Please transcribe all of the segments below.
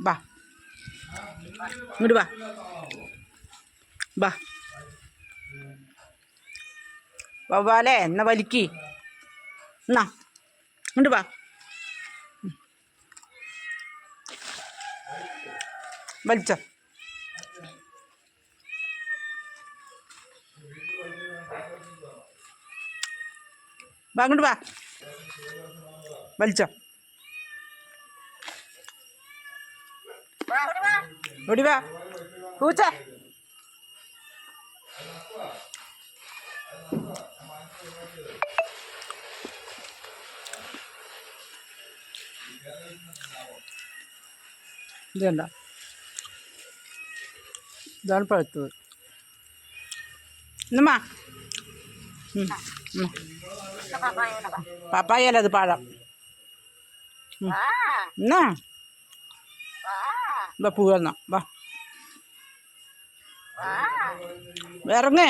ബാ. ഇങ്ങോട്ട് ബാ. വാ വവ്വാലേ എന്നാ വലിക്കി. എന്നാ ഇങ്ങോട്ട് വാ വലിച്ച. വാ അങ്ങോട്ട് വാ വലിച്ചോ. ഓടി വാ പൂച്ച ഇത് ഇതാണ് പഴുത്തത് ഇന്നുമാ പപ്പായ അല്ല അത് പഴം. എന്നാ വാ പൂവെന്നാ വാ. ഇറങ്ങേ.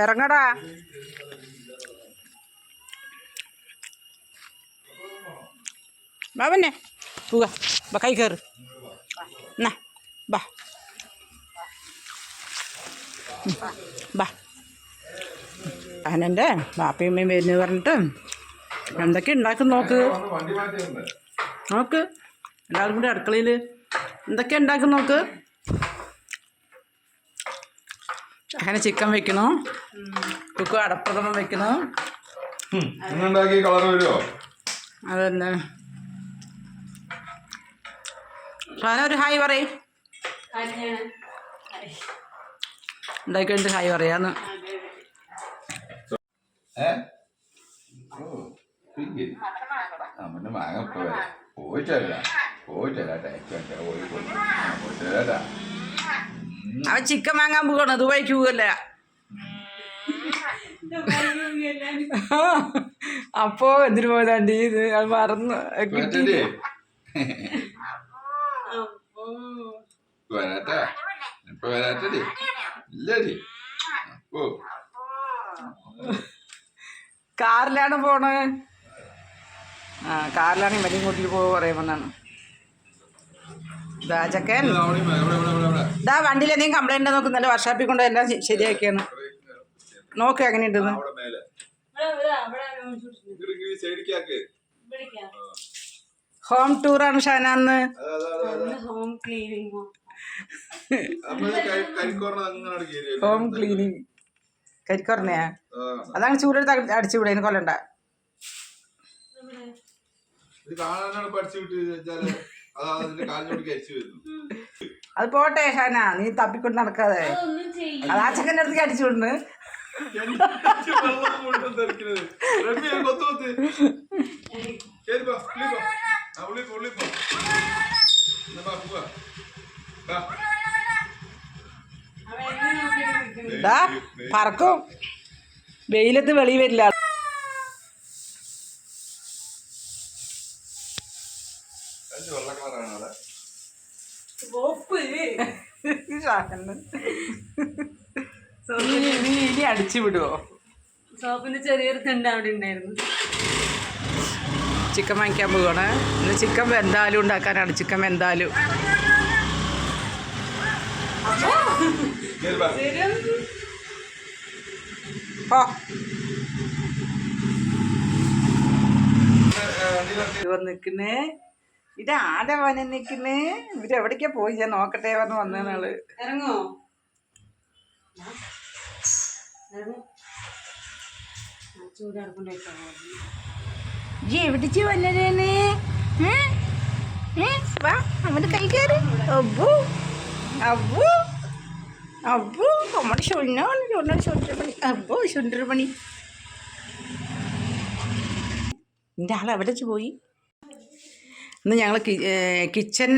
ഇറങ്ങടാ. വാ പിന്നെ. പോവാ വാ കൈ കയറ് എന്നാ ബാ ബാ അഹനന്റെ ബാപ്പയും അമ്മയും വരുന്നു പറഞ്ഞിട്ട് എന്തൊക്കെ ഉണ്ടാക്കും നോക്ക്. നോക്ക്. എല്ലാവരും കൂടി അടുക്കളയിൽ എന്തൊക്കെ ഉണ്ടാക്കും നോക്ക്. അങ്ങനെ ചിക്കൻ വെക്കണു കുക്ക് അടപ്രഥമം വെക്കണു അതന്നെ അത് തന്നെ ഒരു ഹായ് പറയും. ഉണ്ടാക്കി കഴിഞ്ഞിട്ട് ഹായ് പറയാന്ന്. ഏ? അമ്മന്റെ മാങ്ങ പോയിട്ടല്ല. പോയിട്ടല്ല പോയിട്ടല്ല അവൻ ചിക്കൻ വാങ്ങാൻ പോകണം ദുബായ് ക്യൂ അല്ല? അപ്പോ എന്തിനു പോയതാണ്ടി ഇത് അത് മറന്നു വരാട്ടാ? ഇപ്പൊ കാറിലാണ് പോണേ. ആ കാറിലാണ് ഇവരെയും കൂട്ടിൽ പോകുക പറയുമെന്നാണ് ഇവിടെ ഇതാ വണ്ടിയിൽ എന്തെങ്കിലും കംപ്ലൈന്റ് നോക്കുന്നല്ല വർഷാപ്പിൽ കൊണ്ട് എല്ലാം ശരിയാക്കിയാണ് നോക്കി അങ്ങനെ ഉണ്ടെന്ന് ഹോം ടൂർ ആണ് ടൂറാണ് ഷാനാന്ന് ഹോം കയറി ഹോം ക്ലീനിങ് കരിക്കോർണയാ അതാണ് ചൂടെടുത്ത് അടിച്ചു വിടേന് കൊല്ലണ്ട. ഇത് കാണാനാണ് പഠിച്ചു വിട്ട് വെച്ചാൽ അതാ അതിന്റെ കാലിനോട് കരിച്ചു വരുന്നു അത് പോട്ടെ ഷാന നീ തപ്പിക്കൊണ്ട് നടക്കാതെ ഒന്നും ചെയ്യും അത് ആ ചെക്കന്റെ അടുത്തേക്ക് അടിച്ചു വിടുന്നു വെള്ളം മുഴുവൻ തെറിക്കണത്. രമ്യ, കൊത്ത് കൊത്ത്. കേറി ഉള്ളി പോ. ആ, ഉള്ളി പോ, ഉള്ളി പോ. എന്നാ വാ, പോവാ. വാ. ഡാ പറക്കും വെയിലത്ത് വെളി വരില്ല വെള്ള കളറാണ് അവിടെ. നീ നീ ഇനി അടിച്ചു വിടുവോ? സോപ്പിന്റെ ചെറിയൊരു തിണ്ട അവിടെ ഉണ്ടായിരുന്നു. ചിക്കൻ വാങ്ങിക്കാൻ പോവാണ്. ഇന്ന് ചിക്കൻ വെന്താലും ഉണ്ടാക്കാനാണ്. ചിക്കൻ വെന്താലും. കേറി വാ. ഓ ഏ, നീ വന്ന് ഇത് ആടെ വന നിൽക്കുന്നേ ഇവരെവിടേക്കാ പോയി? ഞാൻ നോക്കട്ടെ പറഞ്ഞ് വന്നേനാൾ ഇറങ്ങോ. ഈ എവിടേക്ക് വന്നതേന്ന് ഏ? ഏ? വാ നമ്മുടെ കൈ കയറി അബ്ബു. അബ്ബു. അബ്ബു നമ്മുടെ ചൊണ്ണാണ് ചൊണ്ണാണ് ചുണ്ടരമണി അബ്ബു ചുണ്ടരമണി എന്റെ ആൾ എവിടെ വെച്ച് പോയി? ഇന്ന് ഞങ്ങൾ കിച്ചൻ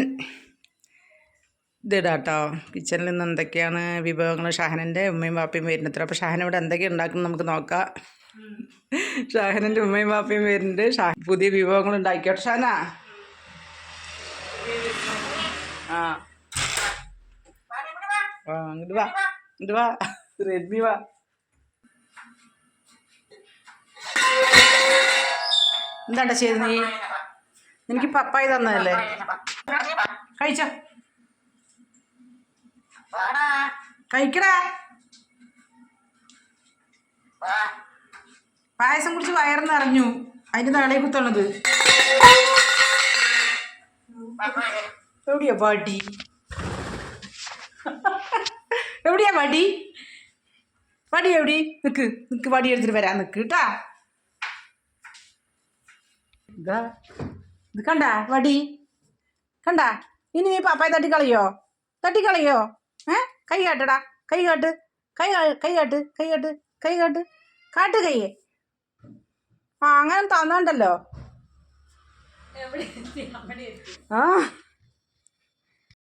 ഇതിടാം കേട്ടോ കിച്ചണിൽ നിന്ന് എന്തൊക്കെയാണ് വിഭവങ്ങൾ ഷാഹനന്റെ ഉമ്മയും വാപ്പയും വരുന്നത്ര. അപ്പോൾ ഷാഹൻ ഇവിടെ എന്തൊക്കെ ഉണ്ടാക്കണം നമുക്ക് നോക്കാം. ഷാഹനന്റെ ഉമ്മയും വാപ്പയും വരുന്നുണ്ട്. ഷാ പുതിയ വിഭവങ്ങൾ ഉണ്ടാക്കിയോട്ടെ ഷാന ആ. വാ. റെഡ്മി വാ. എന്താണ്ടാ ചെയ്ത് നീ? എനിക്ക് പപ്പായ തന്നതല്ലേ? കഴിച്ചോ. കഴിക്കടാ. പായസം കുടിച്ച് വയറെന്ന് അറിഞ്ഞു. അതിന്റെ നാളെ കുത്തണത്. എവിടെയാ പാട്ടി? എവിടെയാ വടി വടി എവിടെ? നിക്ക്. നിക്ക് വടി എടുത്തിട്ട് വരാൻ നിക്ക് കേട്ടാ. ഇതാ. ഇത് കണ്ട വടി? കണ്ട? ഇനി നീ പാപ്പായ തട്ടിക്കളയോ? തട്ടിക്കളയോ? ഏ? കൈ കാട്ടടാ കൈ കാട്ട് കൈ കാ- കാട്ട് കൈ കാട്ട് കൈ കാട്ട്. കാട്ട് കൈയെ. ആ അങ്ങനെ തന്നോണ്ടല്ലോ. ആ.